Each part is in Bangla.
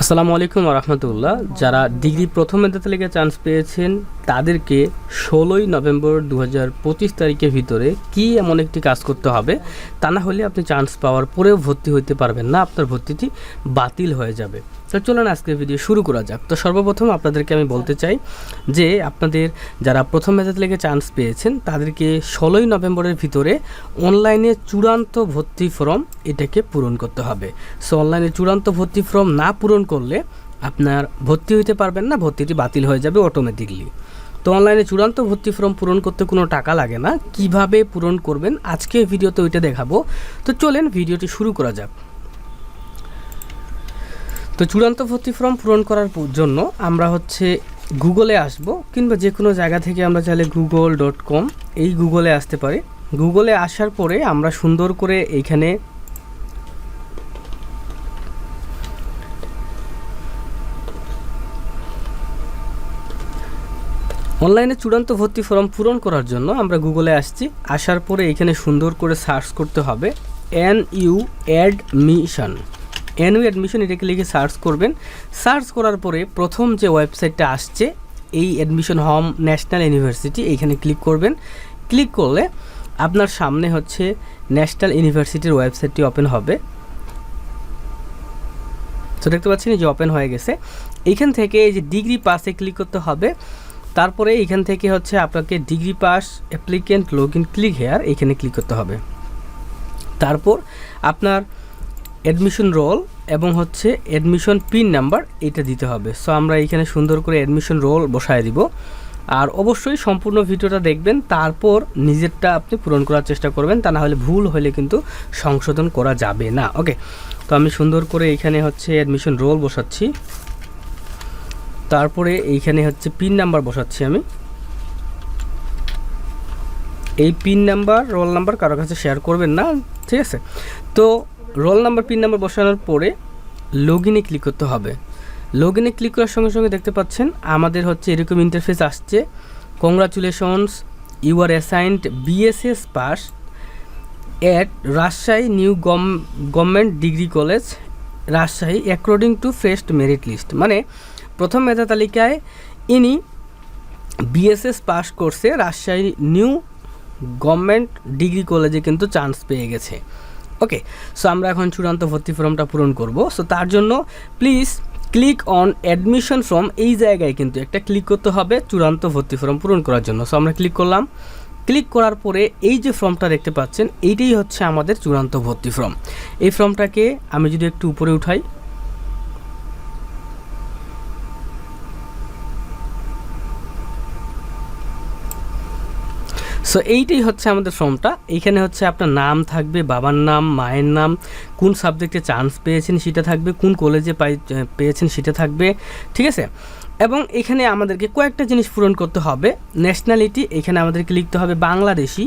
আসসালামু আলাইকুম রহমতুল্লাহ। যারা ডিগ্রি প্রথম তালিকায় চান্স পেয়েছেন তাদেরকে ষোলোই নভেম্বর দু হাজার পঁচিশ তারিখের ভিতরে কি এমন একটি কাজ করতে হবে তা না হলে আপনি চান্স পাওয়ার পরেও ভর্তি হতে পারবেন না, আপনার ভর্তিটি বাতিল হয়ে যাবে। তো চলুন আজকের ভিডিও শুরু করা যাক। তো সর্বপ্রথম আপনাদেরকে আমি বলতে চাই যে আপনাদের যারা প্রথম মেধা লেগে চান্স পেয়েছেন, তাদেরকে ষোলোই নভেম্বরের ভিতরে অনলাইনে চূড়ান্ত ভর্তি ফর্ম এটাকে পূরণ করতে হবে। সো অনলাইনে চূড়ান্ত ভর্তি ফর্ম না পূরণ করলে আপনার ভর্তি হইতে পারবেন না, ভর্তিটি বাতিল হয়ে যাবে অটোমেটিকলি তো অনলাইনে চূড়ান্ত ভর্তি ফর্ম পূরণ করতে কোনো টাকা লাগে না। কীভাবে পূরণ করবেন? আজকে ভিডিওতে ওইটা দেখাবো। তো চলেন ভিডিওটি শুরু করা যাক। তো চূড়ান্ত ভর্তি ফর্ম পূরণ করার জন্য আমরা হচ্ছে গুগলে আসব কিংবা যে কোনো জায়গা থেকে আমরা চাইলে গুগল ডট কম এই গুগলে আসতে পারি। গুগলে আসার পরে আমরা সুন্দর করে এইখানে অনলাইনে চূড়ান্ত ভর্তি ফর্ম পূরণ করার জন্য আমরা গুগলে আসছি। আসার পরে এখানে সুন্দর করে সার্চ করতে হবে N U admission. N U admission এটাকে লিখে সার্চ করবেন। সার্চ করার পরে প্রথম যে ওয়েবসাইটটা আসছে, এই অ্যাডমিশন হোম ন্যাশনাল ইউনিভার্সিটি এইখানে ক্লিক করবেন। ক্লিক করলে আপনার সামনে হচ্ছে ন্যাশনাল ইউনিভার্সিটির ওয়েবসাইটটি ওপেন হবে। তো দেখতে পাচ্ছেন এই যে ওপেন হয়ে গেছে। এইখান থেকে এই যে ডিগ্রি পাসে ক্লিক করতে হবে। তারপরে এখান থেকে হচ্ছে আপনাকে degree pass applicant log in click here এইখানে ক্লিক করতে হবে। তারপর আপনার অ্যাডমিশন রোল এবং হচ্ছে অ্যাডমিশন পিন নাম্বার এটা দিতে হবে। সো আমরা এইখানে সুন্দর করে অ্যাডমিশন রোল বসায় দিব। আর অবশ্যই সম্পূর্ণ ভিডিওটা দেখবেন, তারপর নিজেরটা আপনি পূরণ করার চেষ্টা করবেন, তা না হলে ভুল হলে কিন্তু সংশোধন করা যাবে না। ওকে তো আমি সুন্দর করে এইখানে হচ্ছে অ্যাডমিশন রোল বসাচ্ছি। তারপরে এইখানে হচ্ছে পিন নাম্বার বসাচ্ছি আমি। এই পিন নাম্বার রোল নাম্বার কারও কাছে শেয়ার করবেন না, ঠিক আছে? তো রোল নাম্বার পিন নাম্বার বসানোর পরে লগ ইনে ক্লিক করতে হবে। লগ ইনে ক্লিক করার সঙ্গে সঙ্গে দেখতে পাচ্ছেন, আমাদের হচ্ছে এরকম ইন্টারফেস আসছে। Congratulations you are assigned BSS pass at Rajshahi new গম government degree college Rajshahi according to first merit list মানে প্রথম মেধা তালিকায় ইনি বিএসএস পাশ করছে রাজশাহী নিউ গভর্নমেন্ট ডিগ্রি কলেজে কিন্তু চান্স পেয়ে গেছে। ওকে, সো আমরা এখন চূড়ান্ত ভর্তি ফর্মটা পূরণ করব। সো তার জন্য please click on admission form. এই জায়গায় কিন্তু একটা ক্লিক করতে হবে চূড়ান্ত ভর্তি ফর্ম পূরণ করার জন্য। সো আমরা ক্লিক করলাম। ক্লিক করার পরে এই যে ফর্মটা দেখতে পাচ্ছেন, এইটাই হচ্ছে আমাদের চূড়ান্ত ভর্তি ফর্ম। এই ফর্মটাকে আমি যদি একটু উপরে উঠাই সো এইটাই হচ্ছে আমাদের ফর্মটা। এইখানে হচ্ছে আপনার নাম থাকবে, বাবার নাম, মায়ের নাম, কোন সাবজেক্টে চান্স পেয়েছেন সেটা থাকবে, কোন কলেজে পাই পেয়েছেন সেটা থাকবে, ঠিক আছে? এবং এখানে আমাদেরকে কয়েকটা জিনিস পূরণ করতে হবে। ন্যাশনালিটি এখানে আমাদেরকে লিখতে হবে বাংলাদেশি।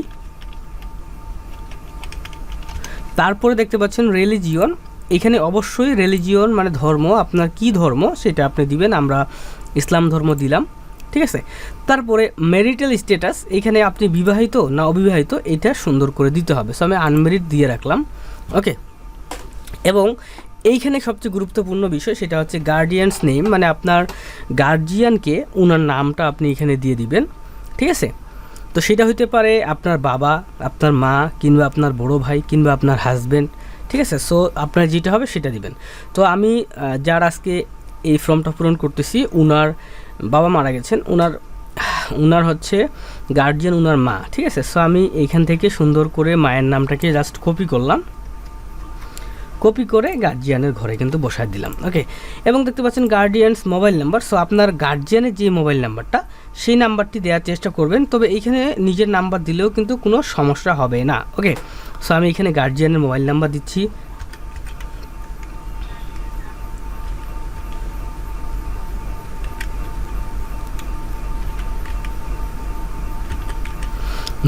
তারপরে দেখতে পাচ্ছেন রিলিজিয়ন এখানে অবশ্যই রিলিজিয়ন মানে ধর্ম, আপনার কি ধর্ম সেটা আপনি দিবেন, আমরা ইসলাম ধর্ম দিলাম। ঠিক আছে? তারপরে ম্যারিটাল স্ট্যাটাস এখানে আপনি বিবাহিত না অবিবাহিত, এটা সুন্দর করে দিতে হবে। সো আমি আনমেরিড দিয়ে রাখলাম। ওকে এবং এইখানে সবচেয়ে গুরুত্বপূর্ণ বিষয় সেটা হচ্ছে গার্ডিয়ানস নেম মানে আপনার গার্জিয়ানকে ওনার নামটা আপনি এখানে দিয়ে দিবেন। ঠিক আছে? তো সেটা হইতে পারে আপনার বাবা, আপনার মা, কিংবা আপনার বড় ভাই, কিংবা আপনার হাজব্যান্ড ঠিক আছে? সো আপনার যেটা হবে সেটা দিবেন। তো আমি যার আজকে এই ফর্মটা পূরণ করতেছি, উনার বাবা মারা গেছেন। ওনার উনার হচ্ছে গার্জিয়ান উনার মা, ঠিক আছে? সো আমি এইখান থেকে সুন্দর করে মায়ের নামটাকে জাস্ট কপি করলাম। কপি করে গার্জিয়ানের ঘরে কিন্তু বসায় দিলাম ওকে এবং দেখতে পাচ্ছেন গার্ডিয়ানস মোবাইল নাম্বার সো আপনার গার্জিয়ানের যে মোবাইল নাম্বারটা সেই নাম্বারটি দেওয়ার চেষ্টা করবেন, তবে এইখানে নিজের নাম্বার দিলেও কিন্তু কোনো সমস্যা হবে না ওকে সো আমি এখানে গার্জিয়ানের মোবাইল নাম্বার দিচ্ছি।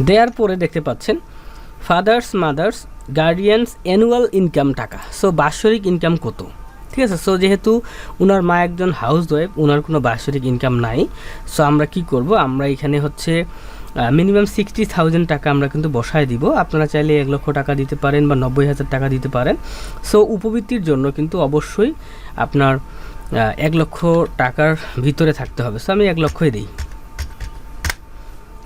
দেওয়ার পরে দেখতে পাচ্ছেন, father's, mother's, guardian's, annual income টাকা। সো বাৎসরিক ইনকাম কত? ঠিক আছে সো যেহেতু ওনার মা একজন হাউস ওয়াইফ ওনার কোনো বাৎসরিক ইনকাম নাই। সো আমরা কি করব? আমরা এখানে হচ্ছে মিনিমাম সিক্সটি থাউজেন্ড টাকা আমরা কিন্তু বসায় দিব। আপনারা চাইলে এক লক্ষ টাকা দিতে পারেন বা নব্বই হাজার টাকা দিতে পারেন। সো উপবৃত্তির জন্য কিন্তু অবশ্যই আপনার এক লক্ষ টাকার ভিতরে থাকতে হবে। সো আমি এক লক্ষই দিই।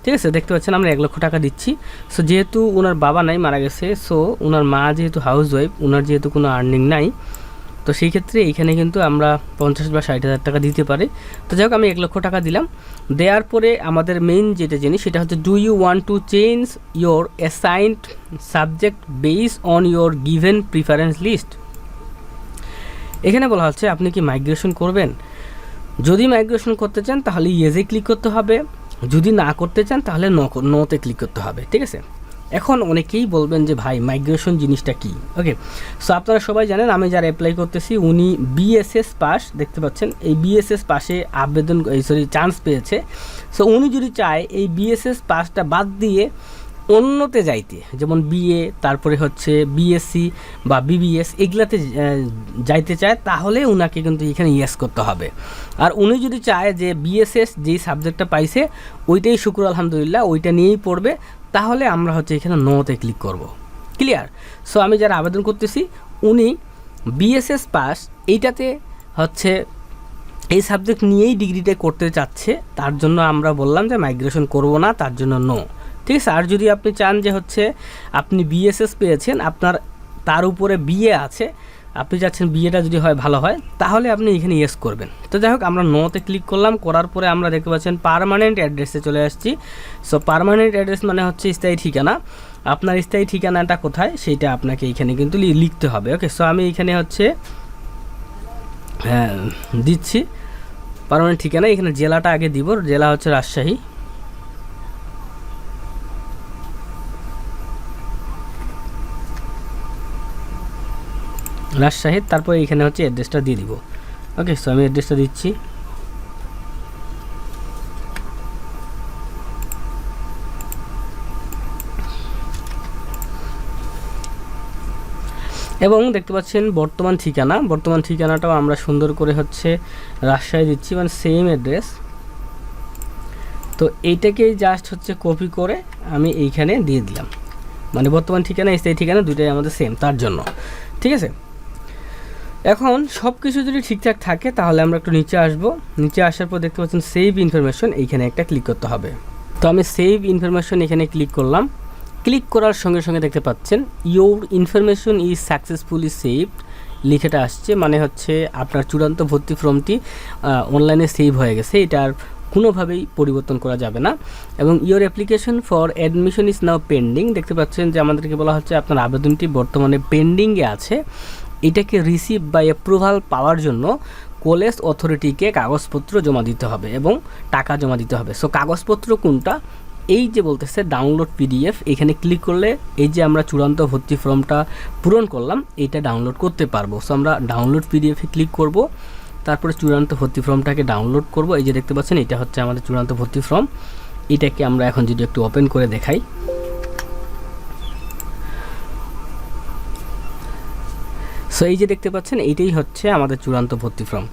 ঠিক আছে? দেখতে পাচ্ছেন আমরা এক লক্ষ টাকা দিচ্ছি। সো যেহেতু ওনার বাবা নাই, মারা গেছে সো ওনার মা যেহেতু হাউস ওয়াইফ ওনার যেহেতু কোনো আর্নিং নাই, তো সেই ক্ষেত্রে এইখানে কিন্তু আমরা পঞ্চাশ বা ষাট হাজার টাকা দিতে পারি। তো যাই হোক, আমি এক লক্ষ টাকা দিলাম। দেওয়ার পরে আমাদের মেইন যেটা জিনিস, সেটা হচ্ছে do you want to change your assigned subject base on your given preference list এখানে বলা হচ্ছে, আপনি কি মাইগ্রেশন করবেন? যদি মাইগ্রেশন করতে চান, তাহলে ইয়েজে ক্লিক করতে হবে। যদি না করতে চান, তাহলে ন নতে ক্লিক করতে হবে, ঠিক আছে? এখন অনেকেই বলবেন যে, ভাই মাইগ্রেশন জিনিসটা কি? ওকে সো আপনারা সবাই জানেন, আমি যারা অ্যাপ্লাই করতেছি, উনি বিএসএস পাস দেখতে পাচ্ছেন? এই বিএসএস পাশে আবেদন সরি চান্স পেয়েছে। সো উনি যদি চায়, এই বিএসএস পাসটা বাদ দিয়ে অন্যতে যাইতে, যেমন বিএ তারপরে হচ্ছে বিএসসি বা বিবিএস এগুলাতে যাইতে চায়, তাহলে উনাকে কিন্তু এখানে ইয়েস করতে হবে। আর উনি যদি চায় যে বিএসএস যেই সাবজেক্টটা পাইছে, ওইটাই শুক্র, আলহামদুলিল্লাহ, ওইটা নিয়েই পড়বে, তাহলে আমরা হচ্ছে এখানে নোতে ক্লিক করব। ক্লিয়ার সো আমি যারা আবেদন করতেছি, উনি বিএসএস পাস এইটাতে হচ্ছে এই সাবজেক্ট নিয়েই ডিগ্রিটা করতে চাচ্ছে, তার জন্য আমরা বললাম যে মাইগ্রেশন করব না, তার জন্য নো ঠিক আছে? আর যদি আপনি চান যে হচ্ছে আপনি বিএসএস পেয়েছেন, আপনার তার উপরে বিএ আছে, আপনি চাচ্ছেন বিএটা যদি হয় ভালো হয়, তাহলে আপনি এখানে ইয়েস করবেন। তো যাই হোক, আমরা নোতে ক্লিক করলাম, করার পরে আমরা দেখতে পাচ্ছেন পারমানেন্ট অ্যাড্রেসে চলে আসছি। সো পারমানেন্ট অ্যাড্রেস মানে হচ্ছে স্থায়ী ঠিকানা। আপনার স্থায়ী ঠিকানাটা কোথায়, সেইটা আপনাকে এখানে কিন্তু লিখতে হবে ওকে সো আমি এখানে হচ্ছে হ্যাঁ দিচ্ছি। পারমানেন্ট ঠিকানা, এখানে জেলাটা আগে দিব, জেলা হচ্ছে রাজশাহী। রাজশাহীর তারপর এখানে হচ্ছে অ্যাড্রেসটা দিয়ে দিব। ওকে সো আমি অ্যাড্রেসটা দিচ্ছি। এবং দেখতে পাচ্ছেন বর্তমান ঠিকানা। বর্তমান ঠিকানাটাও আমরা সুন্দর করে হচ্ছে রাজশাহী দিচ্ছি মানে সেম অ্যাড্রেস তো এইটাকেই জাস্ট হচ্ছে কপি করে আমি এইখানে দিয়ে দিলাম। মানে বর্তমান ঠিকানা, স্থায়ী ঠিকানা দুইটাই আমাদের সেম তার জন্য। ঠিক আছে? এখন সব কিছু যদি ঠিকঠাক থাকে, তাহলে আমরা একটু নিচে আসব। নিচে আসার পর দেখতে পাচ্ছেন সেভ ইনফরমেশন এইখানে একটা ক্লিক করতে হবে। তো আমি সেভ ইনফরমেশন এখানে ক্লিক করলাম। ক্লিক করার সঙ্গে সঙ্গে দেখতে পাচ্ছেন your information is successfully saved লিখেটা আসছে। মানে হচ্ছে আপনার চূড়ান্ত ভর্তি ফর্মটি অনলাইনে সেভ হয়ে গেছে। এটা আর কোনোভাবেই পরিবর্তন করা যাবে না। এবং your application for admission is now pending দেখতে পাচ্ছেন যে আমাদেরকে বলা হচ্ছে আপনার আবেদনটি বর্তমানে পেন্ডিংয়ে আছে। এটাকে রিসিভ বা অ্যাপ্রুভাল পাওয়ার জন্য কলেজ অথরিটিকে কাগজপত্র জমা দিতে হবে এবং টাকা জমা দিতে হবে। সো কাগজপত্র কোনটা? এই যে বলতেছে ডাউনলোড পিডিএফ এখানে ক্লিক করলে এই যে আমরা চূড়ান্ত ভর্তি ফর্মটা পূরণ করলাম, এটা ডাউনলোড করতে পারব। সো আমরা ডাউনলোড পিডিএফে ক্লিক করব, তারপরে চূড়ান্ত ভর্তি ফর্মটাকে ডাউনলোড করব। এই যে দেখতে পাচ্ছেন, এটা হচ্ছে আমাদের চূড়ান্ত ভর্তি ফর্ম। এটাকে আমরা এখন যদি একটু ওপেন করে দেখাই। সো এই যে দেখতে পাচ্ছেন, এইটাই হচ্ছে আমাদের চূড়ান্ত ভর্তি ফর্ম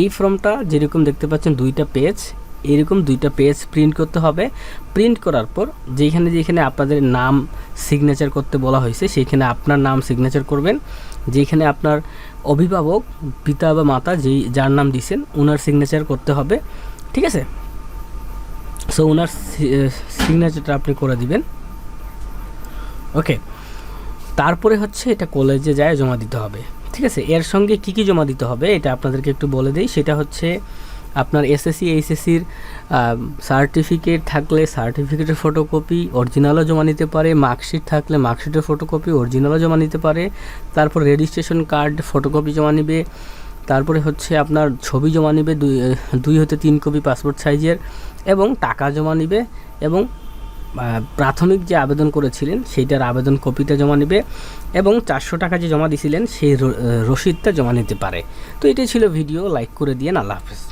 এই ফর্মটা যেরকম দেখতে পাচ্ছেন, দুইটা পেজ এরকম দুইটা পেজ প্রিন্ট করতে হবে। প্রিন্ট করার পর যেখানে যেখানে আপনাদের নাম সিগনেচার করতে বলা হয়েছে, সেইখানে আপনার নাম সিগনেচার করবেন। যেখানে আপনার অভিভাবক, পিতা বা মাতা যেই, যার নাম দিছেন ওনার সিগনেচার করতে হবে। ঠিক আছে? সো ওনার সিগনেচারটা আপনি করে দিবেন। ওকে তারপরে হচ্ছে এটা কলেজে যায় জমা দিতে হবে। ঠিক আছে? এর সঙ্গে কি কি জমা দিতে হবে এটা আপনাদেরকে একটু বলে দিই। সেটা হচ্ছে আপনার এসএসসি এইচএসসির সার্টিফিকেট থাকলে সার্টিফিকেটের ফটোকপি অরিজিনালও জমা নিতে পারে। মার্কশিট থাকলে মার্কশিটের ফটোকপি অরিজিনালও জমা নিতে পারে। তারপর রেজিস্ট্রেশন কার্ড ফটোকপি জমা নিবে। তারপরে হচ্ছে আপনার ছবি জমা নিবে দুই দুই হতে তিন কপি পাসপোর্ট সাইজের এবং টাকা জমা নিবে এবং প্রাথমিক যে আবেদন করেছিলেন, সেইটার আবেদন কপিটা জমা নেবে এবং চারশো টাকা যে জমা দিয়েছিলেন সেই রসিদটা জমা নিতে পারে। তো এটাই ছিল ভিডিও লাইক করে দিয়ে আল্লাহ হাফেজ।